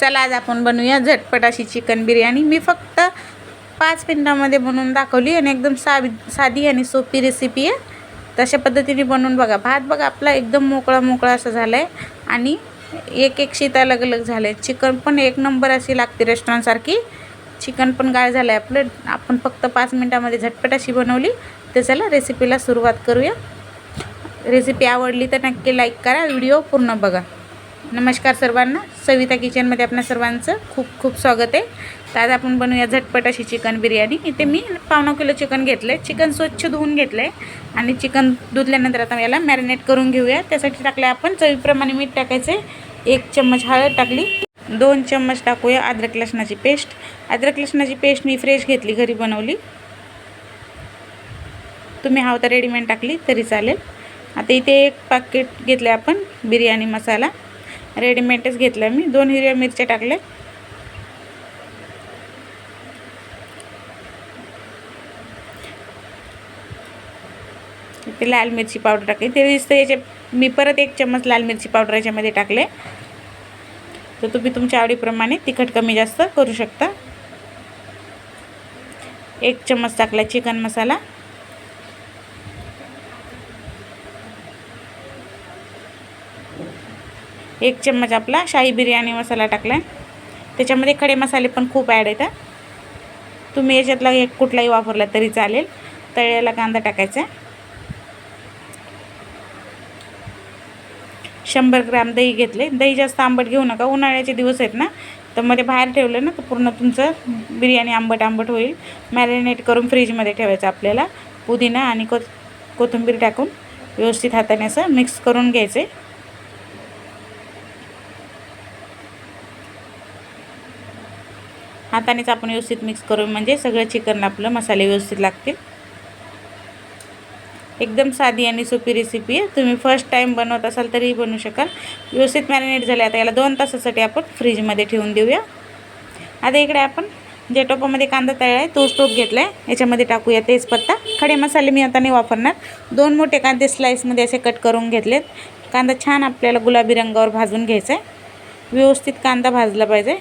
चला आज आपण बनवूया झटपट अशी चिकन बिर्याणी. मी फक्त पाच मिनटामध्ये बनवून दाखवली आणि एकदम सावी साधी आणि सोपी रेसिपी आहे. तशा पद्धतीने बनवून बघा. भात बघा आपला एकदम मोकळा मोकळा असं झाला आहे आणि एक एक शीत अलग अलग झालं आहे चिकन पण एक नंबर अशी लागते रेस्टॉरंटसारखी चिकन पण गाळ झालं आहे आपलं. आपण फक्त पाच मिनटामध्ये झटपट अशी बनवली. तर चला रेसिपीला सुरुवात करूया. रेसिपी आवडली तर नक्की लाईक करा. व्हिडिओ पूर्ण बघा. नमस्कार सर्वांना. सविता किचनमध्ये आपल्या सर्वांचं खूप खूप स्वागत आहे. तर आज आपण बनवूया झटपट अशी चिकन बिर्याणी. इथे मी पावणा किलो चिकन घेतलं आहे चिकन स्वच्छ धुवून घेतलं आहे आणि चिकन धुतल्यानंतर आता याला मॅरिनेट करून घेऊया. त्यासाठी टाकलं आपण चवीप्रमाणे मीठ टाकायचं आहे. एक चम्मच हळद टाकली. दोन चम्मच टाकूया अद्रक लसणाची पेस्ट. अद्रक लसणाची पेस्ट मी फ्रेश घेतली घरी बनवली. तुम्ही हवं तर रेडीमेड टाकली तरी चालेल. आता इथे एक पाकिट घेतलं आपण बिर्याणी मसाला. रेडीमेडच घेतलं मी. दोन हिरव्या मिरच्या टाकल्या. ते लाल मिरची पावडर टाकली. ते दिसतं याच्या मी परत एक चम्मच लाल मिरची पावडर याच्यामध्ये टाकले. तर तुम्ही तुमच्या आवडीप्रमाणे तिखट कमी जास्त करू शकता. एक चम्मच टाकला चिकन मसाला. एक चम्मच आपला शाही बिर्याणी मसाला टाकला आहे त्याच्यामध्ये खडे मसाले पण खूप ॲड येतात. तुम्ही याच्यातला एक कुठलाही वापरला तरी चालेल. तळ्याला कांदा टाकायचा. शंभर ग्राम दही घेतले. दही जास्त आंबट घेऊ नका. उन्हाळ्याचे दिवस आहेत ना तर मध्ये बाहेर ठेवलं ना तर पूर्ण तुमचं बिर्याणी आंबट आंबट होईल. मॅरिनेट करून फ्रीजमध्ये ठेवायचं आपल्याला. पुदिना आणि को कोथिंबीर टाकून व्यवस्थित हाताने असं मिक्स करून घ्यायचे. हातानेच आपण व्यवस्थित मिक्स करू म्हणजे सगळं चिकनला आपलं मसाले व्यवस्थित लागतील. एकदम साधी आणि सोपी रेसिपी आहे. तुम्ही फर्स्ट टाईम बनवत असाल तरीही बनवू शकाल. व्यवस्थित मॅरिनेट झाले. आता याला दोन तासासाठी आपण फ्रीजमध्ये ठेवून देऊया. आता इकडे आपण जे टोपामध्ये कांदा तयार आहे तोच टोप घेतला आहे याच्यामध्ये टाकूया तेजपत्ता. खडे मसाले मी आता नाही वापरणार. दोन मोठे कांदे स्लाईसमध्ये असे कट करून घेतलेत. कांदा छान आपल्याला गुलाबी रंगावर भाजून घ्यायचा आहे. व्यवस्थित कांदा भाजला पाहिजे.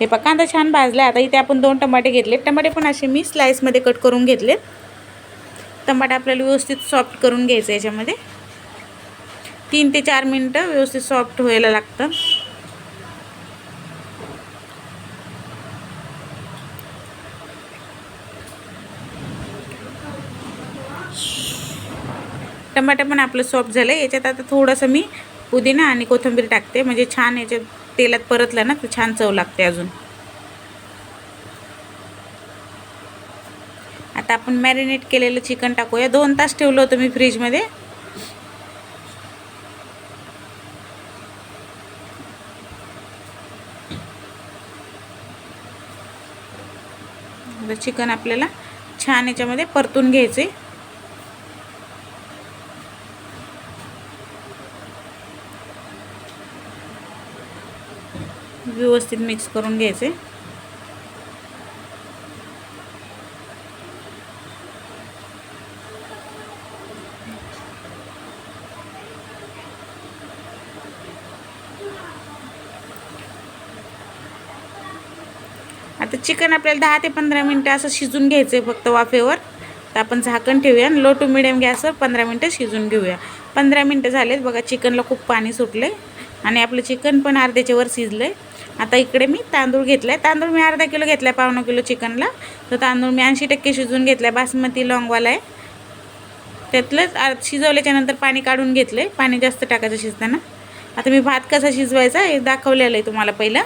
हे पा कांदा छान भाजला आता इथे आपण दोन टमाटे घेतले टमाटे पण असे मी स्लाईसमध्ये कट करून घेतलेत. टमाटा आपल्याला व्यवस्थित सॉफ्ट करून घ्यायचं याच्यामध्ये. तीन ते चार मिनटं व्यवस्थित सॉफ्ट व्हायला लागतं. टमाटर पण आपलं सॉफ्ट झालं याच्यात आता थोडंसं मी पुदिना आणि कोथिंबीर टाकते. म्हणजे छान याच्यात तेलात परतलं ना तर छान चव लागते अजून. आता आपण मॅरिनेट केलेलं चिकन टाकूया. दोन तास ठेवलं होतं मी फ्रीजमध्ये चिकन आपल्याला छान याच्यामध्ये परतून घ्यायचे व्यवस्थित मिक्स करून घ्यायचे. आता चिकन आपल्याला दहा ते पंधरा मिनटं असं शिजून घ्यायचं आहे फक्त वाफेवर. तर आपण झाकण ठेवूया लो टू मिडियम गॅसवर पंधरा मिनटं शिजून घेऊया. पंधरा मिनटं झालेत बघा चिकनला खूप पाणी सुटलं आहे आणि आपलं चिकन पण अर्ध्याच्या वर शिजलं आहे आता इकडे मी तांदूळ घेतला आहे तांदूळ मी अर्धा किलो घेतला आहे पावणा किलो चिकनला. तर तांदूळ मी ऐंशी टक्के शिजवून घेतला आहे बासमती लॉंगवाला आहे. त्यातलंच आ शिजवल्याच्या नंतर पाणी काढून घेतलं आहे पाणी जास्त टाकायचं शिजताना. आता मी भात कसा शिजवायचा हे दाखवलेलं आहे तुम्हाला पहिलं.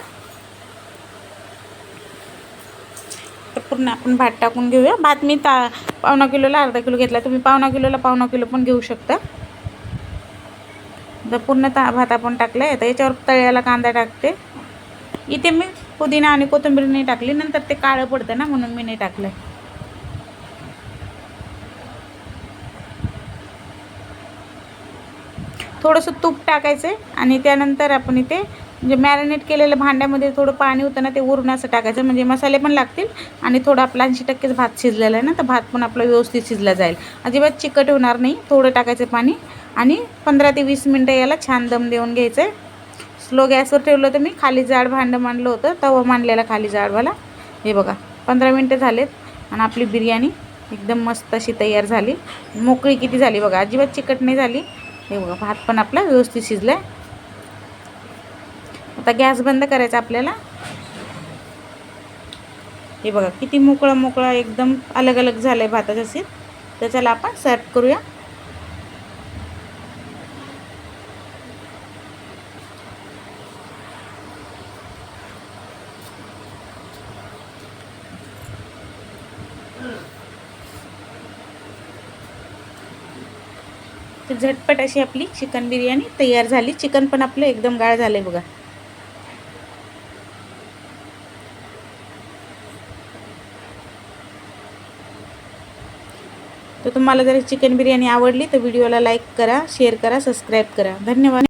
तर पूर्ण आपण भात टाकून घेऊया. भात मी ता पावणा किलोला अर्धा किलो घेतला. तुम्ही पावणा किलोला पावणा किलो पण घेऊ शकता. तर पूर्ण ता भात आपण टाकला आहे तर याच्यावर तळ्याला कांदा टाकते. इथे मी पुदिना आणि कोथिंबीर नाही टाकली. नंतर ते काळं पडतं ना म्हणून मी नाही टाकलं थोडंसं तूप टाकायचं आणि त्यानंतर आपण इथे म्हणजे मॅरिनेट केलेलं भांड्यामध्ये थोडं पाणी होतं ना ते उरून असं टाकायचं. म्हणजे मसाले पण लागतील आणि थोडं आपला ऐंशी टक्केच भात शिजलेला आहे ना तर भात पण आपला व्यवस्थित शिजला जाईल. अजिबात चिकट होणार नाही. थोडं टाकायचं पाणी. आणि पंधरा ते वीस मिनटं याला छान दम देऊन घ्यायचं आहे स्लो गॅसवर ठेवलं होतं मी खाली जाड भांडं मांडलं होतं तवा मांडलेला खाली जाडवाला हे बघा पंधरा मिनटं झालेत आणि आपली बिर्याणी एकदम मस्त अशी तयार झाली. मोकळी किती झाली बघा अजिबात चिकट नाही झाली. हे बघा भात पण आपला व्यवस्थित शिजला आहे आता गॅस बंद करायचा आपल्याला. हे बघा किती मोकळा मोकळा एकदम अलग अलग झालं आहे भाताचं सीत तर चला आपण सर्व करूया. तर झटपट अशी आपली चिकन बिर्याणी तयार झाली. चिकन पण आपलं एकदम गाळ झालं आहे बघा. तर तुम्हाला जर चिकन बिर्याणी आवडली तर व्हिडिओला लाईक करा शेअर करा सबस्क्राईब करा. धन्यवाद.